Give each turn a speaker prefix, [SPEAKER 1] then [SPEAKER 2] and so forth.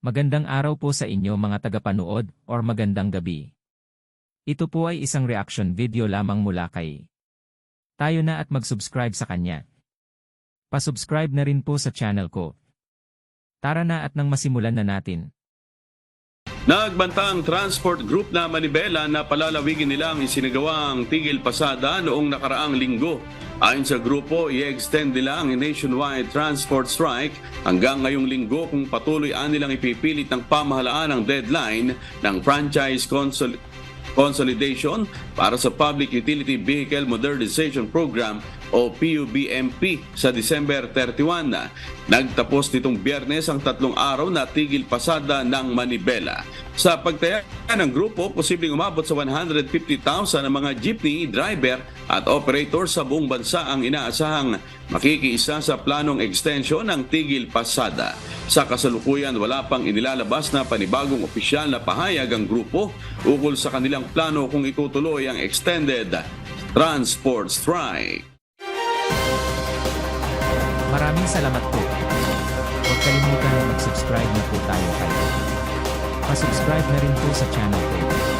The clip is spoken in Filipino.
[SPEAKER 1] Magandang araw po sa inyo mga tagapanood or magandang gabi. Ito po ay isang reaction video lamang mula kay tayo na at mag-subscribe sa kanya. Pasubscribe na rin po sa channel ko. Tara na at nang masimulan na natin.
[SPEAKER 2] Nagbanta ang transport group na Manibela na palalawigin nilang isinagawang tigil pasada noong nakaraang linggo. Ayon sa grupo, i-extend nila ang nationwide transport strike hanggang ngayong linggo kung patuloy ang nilang ipipilit ng pamahalaan ang deadline ng franchise consol- consolidation para sa Public Utility Vehicle Modernization Program o PUBMP sa December 31. Nagtapos nitong biyernes ang tatlong araw na tigil pasada ng Manibela. Sa pagtaya ng grupo, posibleng umabot sa 150,000 ang mga jeepney driver at operator sa buong bansa ang inaasahang makikiisa sa planong extension ng tigil pasada. Sa kasalukuyan, wala pang inilalabas na panibagong opisyal na pahayag ang grupo ukol sa kanilang plano kung itutuloy ang extended transport strike.
[SPEAKER 1] Maraming salamat po. Huwag kalimutan mag-subscribe na po tayo kay. Pasubscribe na rin po sa channel ko.